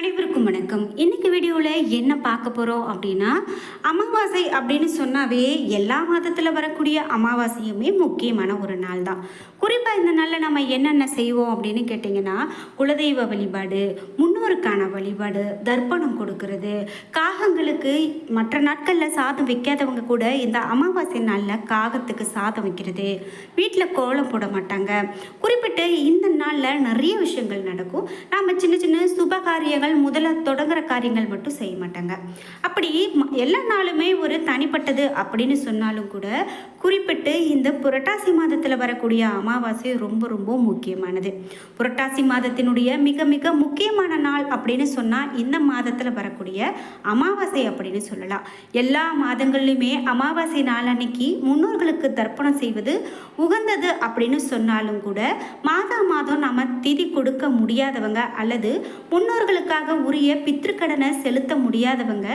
அனைவருக்கும் வணக்கம். இன்னைக்கு வீடியோவில் என்ன பார்க்க போகிறோம் அப்படின்னா அமாவாசை அப்படின்னு சொன்னாவே எல்லா மாதத்தில் வரக்கூடிய அமாவாசையுமே முக்கியமான ஒரு நாள் தான். குறிப்பாக இந்த நாளில் நம்ம என்னென்ன செய்வோம் அப்படின்னு கேட்டிங்கன்னா குலதெய்வ வழிபாடு முன்னோருக்கான வழிபாடு தர்ப்பணம் கொடுக்கறது. காகங்களுக்கு மற்ற நாட்களில் சாதம் வைக்காதவங்க கூட இந்த அமாவாசை நாளில் காகத்துக்கு சாதம் வைக்கிறது. வீட்டில் கோலம் போட மாட்டாங்க. குறிப்பிட்டு இந்த நாளில் நிறைய விஷயங்கள் நடக்கும். நாம் சின்ன சின்ன சுப காரியங்கள் முதல்ல தொடங்குற காரியங்கள் மட்டும் செய்ய மாட்டாங்க. அப்படி எல்லா நாளுமே ஒரு தனிப்பட்டது அப்படின்னு சொன்னாலும் கூட குறிப்பிட்டு இந்த புரட்டாசி மாதத்தில் வரக்கூடிய அமாவாசை ரொம்ப ரொம்ப முக்கியமானது. புரட்டாசி மாதத்தினுடைய மிக மிக முக்கியமான நாள் அப்படின்னு சொன்னால் இந்த மாதத்தில் வரக்கூடிய அமாவாசை அப்படின்னு சொல்லலாம். எல்லா மாதங்கள்லையுமே அமாவாசை நாள் அன்னைக்கு முன்னோர்களுக்கு தர்ப்பணம் செய்வது உகந்தது அப்படின்னு சொன்னாலும் கூட மாதா மாதம் நம்ம திதி கொடுக்க முடியாதவங்க அல்லது முன்னோர்களுக்காக உரிய பித்திருக்கடனை செலுத்த முடியாதவங்க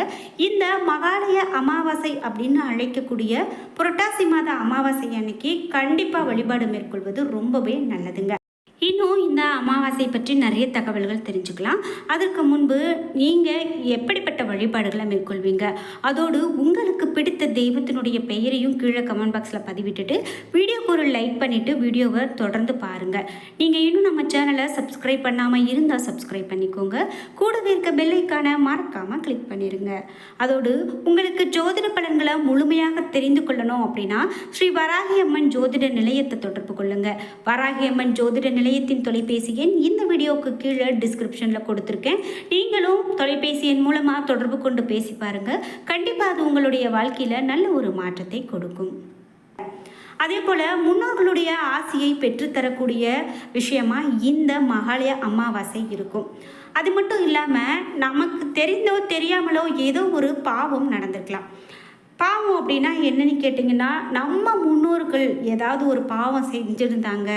இந்த மகாலய அமாவாசை அப்படின்னு அழைக்கக்கூடிய புரட்டாசி மாத அமாவாசை அன்னைக்கு கண்டிப்பாக வழிபாடு மேற்கொள்வது ரொம்பவே நல்லதுங்க. இன்னும் இந்த அமாவாசை பற்றி நிறைய தகவல்கள் தெரிஞ்சுக்கலாம். அதற்கு முன்பு நீங்கள் எப்படிப்பட்ட வழிபாடுகளை மேற்கொள்வீங்க? அதோடு உங்களுக்கு பிடித்த தெய்வத்தினுடைய பெயரையும் கீழே கமெண்ட் பாக்ஸில் பதிவிட்டுட்டு வீடியோக்கு ஒரு லைக் பண்ணிவிட்டு வீடியோவை தொடர்ந்து பாருங்கள் நீங்கள் இன்னும் நம்ம சேனலை சப்ஸ்கிரைப் பண்ணாமல் இருந்தால் சப்ஸ்கிரைப் பண்ணிக்கோங்க. கூடவே இருக்க பெல்லைக்கான மறக்காமல் கிளிக் பண்ணிடுங்க அதோடு உங்களுக்கு ஜோதிட பலன்களை முழுமையாக தெரிந்து கொள்ளணும் அப்படின்னா ஸ்ரீ வராகி அம்மன் ஜோதிட நிலையத்தை தொடர்பு கொள்ளுங்கள் வராகி அம்மன் ஜோதிட நிலையத்தின் தொலைபேசி எண் இந்த வீடியோவுக்கு கீழே டிஸ்கிரிப்ஷனில் கொடுத்துருக்கேன். நீங்களும் தொலைபேசி எண் மூலமாக தொடர்பு கொண்டு பேசி பாருங்கள் கண்டிப்பாக அது உங்களுடைய வாழ்க்கையில் நல்ல ஒரு மாற்றத்தை கொடுக்கும். அதே போல் முன்னோர்களுடைய ஆசையை பெற்றுத்தரக்கூடிய விஷயமா இந்த மகாலய அமாவாசை இருக்கும். அது மட்டும் இல்லாமல் நமக்கு தெரிந்தோ தெரியாமலோ ஏதோ ஒரு பாவம் நடந்திருக்கலாம். பாவம் அப்படின்னா என்னன்னு கேட்டிங்கன்னா நம்ம முன்னோர்கள் ஏதாவது ஒரு பாவம் செஞ்சுருந்தாங்க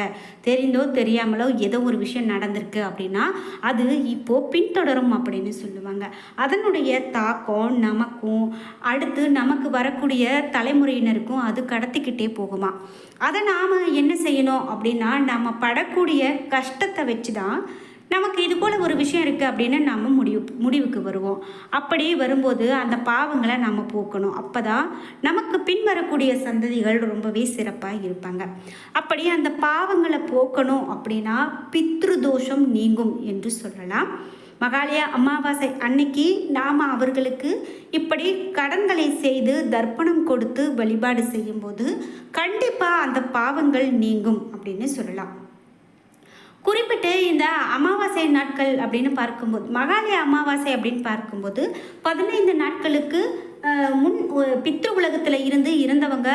தெரிந்தோ தெரியாமலோ ஏதோ ஒரு விஷயம் நடந்திருக்கு அப்படின்னா அது இப்போது பின்தொடரும் அப்படின்னு சொல்லுவாங்க. அதனுடைய தாக்கம் நமக்கும் அடுத்து நமக்கு வரக்கூடிய தலைமுறையினருக்கும் அது கடத்திக்கிட்டே போகுமா? அதை நாம் என்ன செய்யணும் அப்படின்னா நம்ம படக்கூடிய கஷ்டத்தை வச்சு தான் நமக்கு இது போல் ஒரு விஷயம் இருக்குது அப்படின்னு நம்ம முடிவு முடிவுக்கு வருவோம். அப்படியே வரும்போது அந்த பாவங்களை நம்ம போக்கணும். அப்போ தான் நமக்கு பின்வரக்கூடிய சந்ததிகள் ரொம்பவே சிறப்பாக இருப்பாங்க. அப்படி அந்த பாவங்களை போக்கணும் அப்படின்னா பித்ரு தோஷம் நீங்கும் என்று சொல்லலாம். மகாலய அமாவாசை அன்னைக்கு நாம் அவர்களுக்கு இப்படி கடன்களை செய்து தர்ப்பணம் கொடுத்து வழிபாடு செய்யும்போது கண்டிப்பாக அந்த பாவங்கள் நீங்கும் அப்படின்னு சொல்லலாம். குறிப்பிட்டு இந்த அமாவாசை நாட்கள் அப்படின்னு பார்க்கும்போது மகாலய அமாவாசை அப்படின்னு பார்க்கும்போது பதினைந்து நாட்களுக்கு முன் பித்ரு உலகத்தில் இருந்து இருந்தவங்க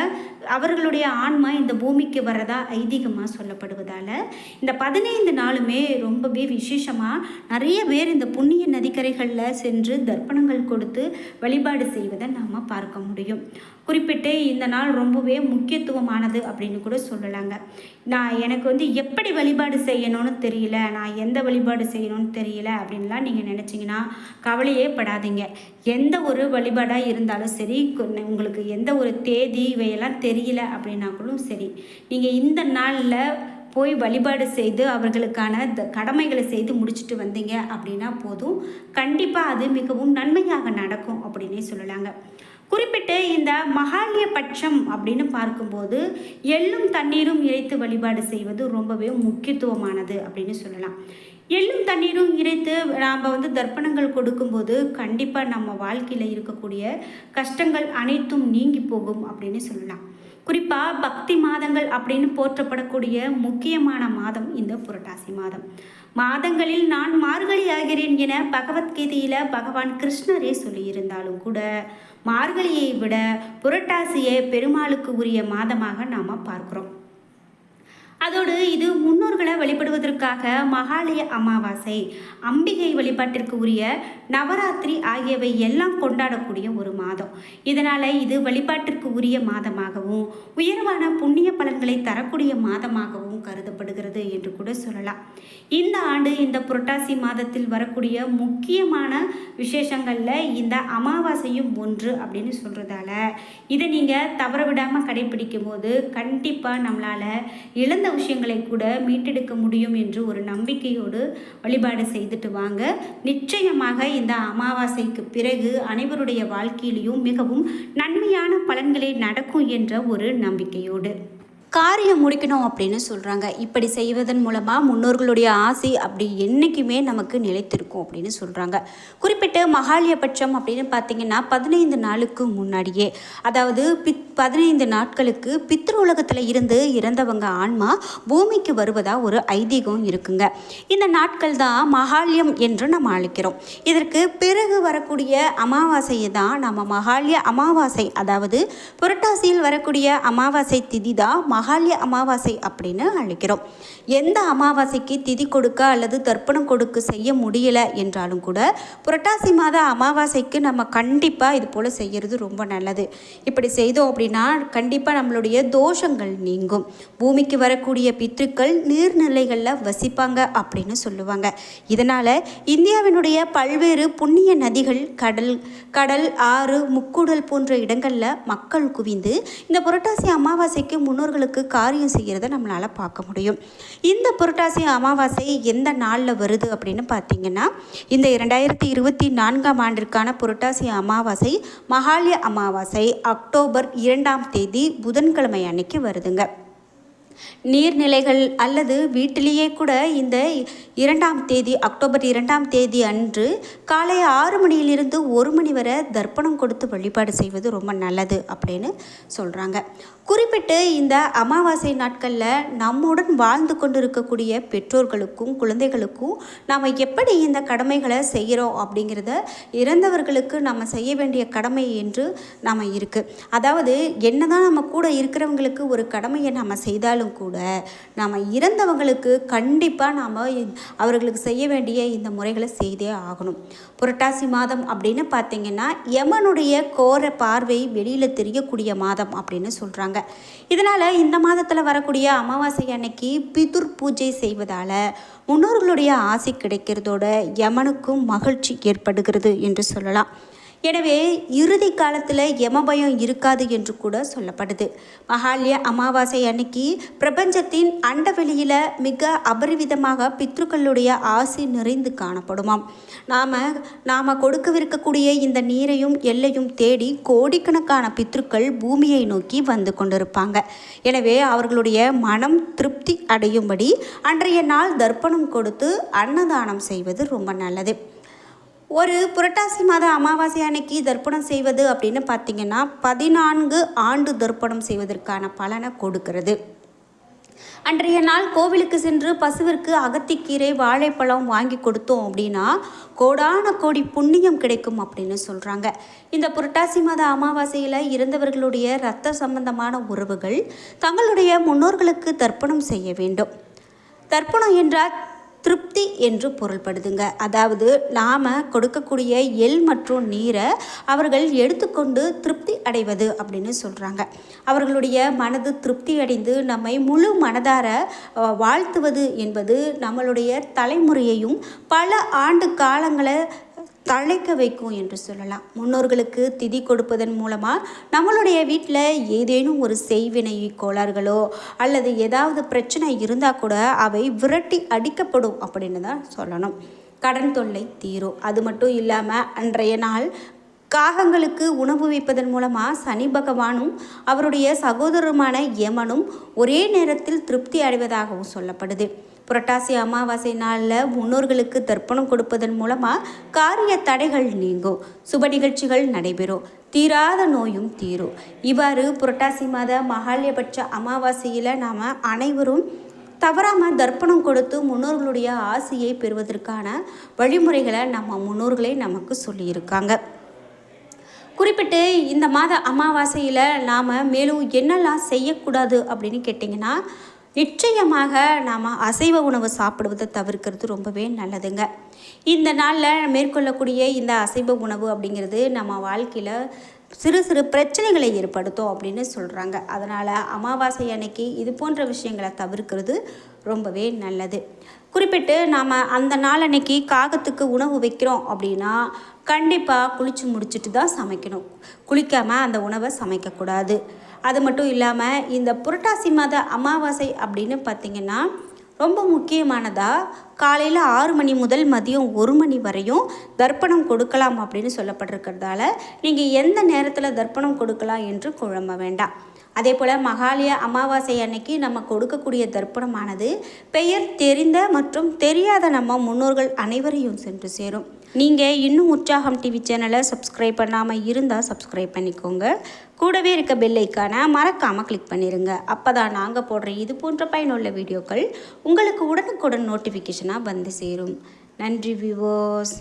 அவர்களுடைய ஆன்மா இந்த பூமிக்கு வரதா ஐதீகமாக சொல்லப்படுவதால் இந்த பதினைந்து நாளுமே ரொம்பவே விசேஷமாக நிறைய பேர் இந்த புண்ணிய நதிக்கரைகளில் சென்று தர்ப்பணங்கள் கொடுத்து வழிபாடு செய்வதை நாம் பார்க்க முடியும். குறிப்பிட்டு இந்த நாள் ரொம்பவே முக்கியத்துவமானது அப்படின்னு கூட சொல்லலாங்க. நான் எனக்கு வந்து எப்படி வழிபாடு செய்யணும்னு தெரியல நான் எந்த வழிபாடு செய்யணும்னு தெரியல அப்படின்லாம் நீங்கள் நினச்சிங்கன்னா கவலையே படாதீங்க. எந்த ஒரு வழிபாடாக இருந்தாலும் சரி உங்களுக்கு எந்த ஒரு தேதி இவையெல்லாம் தெரியல அப்படின்னாக்களும் சரி. நீங்கள் இந்த நாளில் போய் வழிபாடு செய்து அவர்களுக்கான த- கடமைகளை செய்து முடிச்சுட்டு வந்தீங்க அப்படின்னா போதும். கண்டிப்பாக அது மிகவும் நன்மையாக நடக்கும் அப்படின்னே சொல்லலாங்க. குறிப்பிட்டு இந்த மகாலய பட்சம் அப்படின்னு பார்க்கும்போது எள்ளும் தண்ணீரும் இறைத்து வழிபாடு செய்வது ரொம்பவே முக்கியத்துவமானது அப்படின்னு சொல்லலாம். எள்ளும் தண்ணீரும் இறைத்து நாம் வந்து தர்ப்பணங்கள் கொடுக்கும்போது கண்டிப்பாக நம்ம வாழ்க்கையில் இருக்கக்கூடிய கஷ்டங்கள் அனைத்தும் நீங்கி போகும் அப்படின்னு சொல்லலாம். குறிப்பாக பக்தி மாதங்கள் அப்படின்னு போற்றப்படக்கூடிய முக்கியமான மாதம் இந்த புரட்டாசி மாதம். மாதங்களில் நான் மார்கழி ஆகிறேன் என பகவத்கீதையில் பகவான் கிருஷ்ணரே சொல்லியிருந்தாலும் கூட மார்கழியை விட புரட்டாசியை பெருமாளுக்கு உரிய மாதமாக நாம் பார்க்கிறோம். அதோடு இது முன்னோர்களை வழிபடுவதற்காக மகாலய அமாவாசை அம்பிகை வழிபாட்டிற்கு உரிய நவராத்திரி ஆகியவை எல்லாம் கொண்டாடக்கூடிய ஒரு மாதம். இதனால் இது வழிபாட்டிற்கு உரிய மாதமாகவும் உயர்வான புண்ணிய பலன்களை தரக்கூடிய மாதமாகவும் கருதப்படுகிறது என்று கூட சொல்லலாம். இந்த ஆண்டு இந்த புரட்டாசி மாதத்தில் வரக்கூடிய முக்கியமான விசேஷங்களில் இந்த அமாவாசையும் ஒன்று அப்படின்னு சொல்கிறதால இதை நீங்கள் தவற விடாமல் கடைபிடிக்கும் போது கண்டிப்பாக நம்மளால் இழந்த விஷயங்களை கூட மீட்டெடுக்க முடியும் என்று ஒரு நம்பிக்கையோடு வழிபாடு செய்துட்டு வாங்க. நிச்சயமாக இந்த அமாவாசைக்கு பிறகு அனைவருடைய வாழ்க்கையிலையும் மிகவும் நன்மையான பலன்களே நடக்கும் என்ற ஒரு நம்பிக்கையோடு. காரியம் முடிக்கணும் அப்படின்னு சொல்கிறாங்க இப்படி செய்வதன் மூலமாக முன்னோர்களுடைய ஆசை அப்படி என்றைக்குமே நமக்கு நிலைத்திருக்கும் அப்படின்னு சொல்கிறாங்க குறிப்பிட்ட மகாலியபட்சம் அப்படின்னு பார்த்தீங்கன்னா பதினைந்து நாளுக்கு முன்னாடியே அதாவது பித் பதினைந்து நாட்களுக்கு பித்ரு உலகத்தில் இருந்து இறந்தவங்க ஆன்மா பூமிக்கு வருவதாக ஒரு ஐதீகம் இருக்குங்க. இந்த நாட்கள் தான் மகாலியம் என்று நம்ம அழைக்கிறோம். இதற்கு பிறகு வரக்கூடிய அமாவாசையை தான் நம்ம மகாலிய அமாவாசை அதாவது புரட்டாசியில் வரக்கூடிய அமாவாசை திதி தான் மகாலிய அமாவாசை அப்படின்னு அழைக்கிறோம். எந்த அமாவாசைக்கு திதி கொடுக்க அல்லது தர்ப்பணம் கொடுக்க செய்ய முடியல என்றாலும் கூட புரட்டாசி மாத அமாவாசைக்கு நம்ம கண்டிப்பாக இது போல் செய்கிறது ரொம்ப நல்லது. இப்படி செய்தோம் அப்படின்னா கண்டிப்பாக நம்மளுடைய தோஷங்கள் நீங்கும். பூமிக்கு வரக்கூடிய பித்துக்கள் நீர்நிலைகளில் வசிப்பாங்க அப்படின்னு சொல்லுவாங்க. இதனால் இந்தியாவினுடைய பல்வேறு புண்ணிய நதிகள் கடல் கடல் ஆறு முக்கூடல் போன்ற இடங்களில் மக்கள் குவிந்து இந்த புரட்டாசி அமாவாசைக்கு முன்னோர்களுக்கு காரியம் செய்கிறத நம்மளால் பார்க்க முடியும். இந்த புரட்டாசி அமாவாசை எந்த நாளில் வருது அப்படின்னு பார்த்தீங்கன்னா இந்த இரண்டாயிரத்தி இருபத்தி நான்காம் ஆண்டிற்கான புரட்டாசி அமாவாசை மகாலய அமாவாசை அக்டோபர் இரண்டாம் தேதி புதன்கிழமை அன்னைக்கு வருதுங்க. நீர்நிலைகள் அல்லது வீட்டிலேயே கூட இந்த இரண்டாம் தேதி அக்டோபர் இரண்டாம் தேதி அன்று காலை ஆறு மணியிலிருந்து ஒரு மணி வரை தர்ப்பணம் கொடுத்து வழிபாடு செய்வது ரொம்ப நல்லது அப்படின்னு சொல்கிறாங்க குறிப்பிட்டு இந்த அமாவாசை நாட்களில் நம்முடன் வாழ்ந்து கொண்டு இருக்கக்கூடிய பெற்றோர்களுக்கும் குழந்தைகளுக்கும் நாம் எப்படி இந்த கடமைகளை செய்கிறோம் அப்படிங்கிறத இறந்தவர்களுக்கு நம்ம செய்ய வேண்டிய கடமை என்று நாம் இருக்குது அதாவது என்னதான் நம்ம கூட இருக்கிறவங்களுக்கு ஒரு கடமையை நம்ம செய்தாலும் கூட நாம் இறந்தவங்களுக்கு கண்டிப்பாக நாம் அவர்களுக்கு செய்ய வேண்டிய இந்த முறைகளை செய்தே ஆகணும். புரட்டாசி மாதம் அப்படின்னு பார்த்தீங்கன்னா யமனுடைய கோர பார்வை வெளியில் தெரியக்கூடிய மாதம் அப்படின்னு சொல்கிறாங்க இதனால் இந்த மாதத்தில் வரக்கூடிய அமாவாசை அன்னைக்கு பிதுர் பூஜை செய்வதால் முன்னோர்களுடைய ஆசை கிடைக்கிறதோட யமனுக்கும் மகிழ்ச்சி ஏற்படுகிறது என்று சொல்லலாம். எனவே இறுதி காலத்தில் யமபயம் இருக்காது என்று கூட சொல்லப்படுது. மகாலய அமாவாசை அன்னைக்கு பிரபஞ்சத்தின் அண்டவெளியில் மிக அபரிவிதமாக பித்ருக்களுடைய ஆசை நிறைந்து காணப்படுமாம். நாம் நாம் கொடுக்கவிருக்கக்கூடிய இந்த நீரையும் எல்லையும் தேடி கோடிக்கணக்கான பித்ருக்கள் பூமியை நோக்கி வந்து கொண்டிருப்பாங்க. எனவே அவர்களுடைய மனம் திருப்தி அடையும்படி அன்றைய நாள் தர்ப்பணம் கொடுத்து அன்னதானம் செய்வது ரொம்ப நல்லது. ஒரு புரட்டாசி மாத அமாவாசை அன்னைக்கு தர்ப்பணம் செய்வது அப்படின்னு பார்த்தீங்கன்னா பதினான்கு ஆண்டு தர்ப்பணம் செய்வதற்கான பலனை கொடுக்கிறது. அன்றைய நாள் கோவிலுக்கு சென்று பசுவிற்கு அகத்திக்கீரை வாழைப்பழம் வாங்கி கொடுத்தோம் அப்படின்னா கோடான கோடி புண்ணியம் கிடைக்கும் அப்படின்னு சொல்கிறாங்க இந்த புரட்டாசி மாத அமாவாசையில் இறந்தவர்களுடைய இரத்த சம்பந்தமான உறவுகள் தங்களுடைய முன்னோர்களுக்கு தர்ப்பணம் செய்ய வேண்டும். தர்ப்பணம் என்றால் திருப்தி என்று பொருள்படுதுங்க. அதாவது நாம் கொடுக்கக்கூடிய எள் மற்றும் நீரை அவர்கள் எடுத்துக்கொண்டு திருப்தி அடைவது அப்படின்னு சொல்கிறாங்க அவர்களுடைய மனது திருப்தி அடைந்து நம்மை முழு மனதார வாழ்த்துவது என்பது நம்மளுடைய தலைமுறையையும் பல ஆண்டு காலங்களை தழைக்க வைக்கும் என்று சொல்லலாம். முன்னோர்களுக்கு திதி கொடுப்பதன் மூலமாக நம்மளுடைய வீட்டில் ஏதேனும் ஒரு செய்வினை கோளாறுகளோ அல்லது ஏதாவது பிரச்சனை இருந்தால் கூட அவை விரட்டி அடிக்கப்படும் அப்படின்னு தான் சொல்லணும். கடன் தொல்லை தீரும். அது மட்டும் இல்லாமல் அன்றைய நாள் காகங்களுக்கு உணவு வைப்பதன் மூலமாக சனி பகவானும் அவருடைய சகோதரருமான யமனும் ஒரே நேரத்தில் திருப்தி அடைவதாகவும் சொல்லப்படுது. புரட்டாசி அமாவாசை நாளில் முன்னோர்களுக்கு தர்ப்பணம் கொடுப்பதன் மூலமாக காரிய தடைகள் நீங்கும். சுப நிகழ்ச்சிகள் நடைபெறும். தீராத நோயும் தீரும். இவ்வாறு புரட்டாசி மாத மகாலயபட்ச அமாவாசையில் நாம் அனைவரும் தவறாமல் தர்ப்பணம் கொடுத்து முன்னோர்களுடைய ஆசையை பெறுவதற்கான வழிமுறைகளை நம்ம முன்னோர்களே நமக்கு சொல்லியிருக்காங்க. குறிப்பிட்டு இந்த மாத அமாவாசையில் நாம் மேலும் என்னெல்லாம் செய்யக்கூடாது அப்படின்னு கேட்டிங்கன்னா நிச்சயமாக நாம் அசைவ உணவு சாப்பிடுவதை தவிர்க்கிறது ரொம்பவே நல்லதுங்க. இந்த நாளில் மேற்கொள்ளக்கூடிய இந்த அசைவ உணவு அப்படிங்கிறது நம்ம வாழ்க்கையில் சிறு சிறு பிரச்சனைகளை ஏற்படுத்தும் அப்படின்னு சொல்கிறாங்க அதனால் அமாவாசை அன்னைக்கு இது போன்ற விஷயங்களை தவிர்க்கிறது ரொம்பவே நல்லது. குறிப்பிட்டு நாம் அந்த நாள் அன்னைக்கு காகத்துக்கு உணவு வைக்கிறோம் அப்படின்னா கண்டிப்பாக குளித்து முடிச்சுட்டு தான் சமைக்கணும். குளிக்காமல் அந்த உணவை சமைக்கக்கூடாது. அது மட்டும் இல்லாமல் இந்த புரட்டாசி மாத அமாவாசை அப்படின்னு பார்த்திங்கன்னா ரொம்ப முக்கியமானதாக காலையில் ஆறு மணி முதல் மதியம் ஒரு மணி வரையும் தர்ப்பணம் கொடுக்கலாம் அப்படின்னு சொல்லப்பட்டிருக்கிறதால நீங்கள் எந்த நேரத்தில் தர்ப்பணம் கொடுக்கலாம் என்று குழம்ப வேண்டாம். அதே போல் மகாலய அமாவாசை அன்னைக்கு நம்ம கொடுக்கக்கூடிய தர்ப்பணமானது பெயர் தெரிந்த மற்றும் தெரியாத நம்ம முன்னோர்கள் அனைவரையும் சென்று சேரும். நீங்கள் இன்னும் உற்சாகம் டிவி சேனலை சப்ஸ்கிரைப் பண்ணாமல் இருந்தால் சப்ஸ்கிரைப் பண்ணிக்கோங்க. கூடவே இருக்க பெல் மறக்காமல் கிளிக் பண்ணிடுங்க அப்போ தான் நாங்கள் போடுற இது போன்ற பயனுள்ள வீடியோக்கள் உங்களுக்கு உடனுக்குடன் நோட்டிஃபிகேஷனாக வந்து சேரும். நன்றி விவோஸ்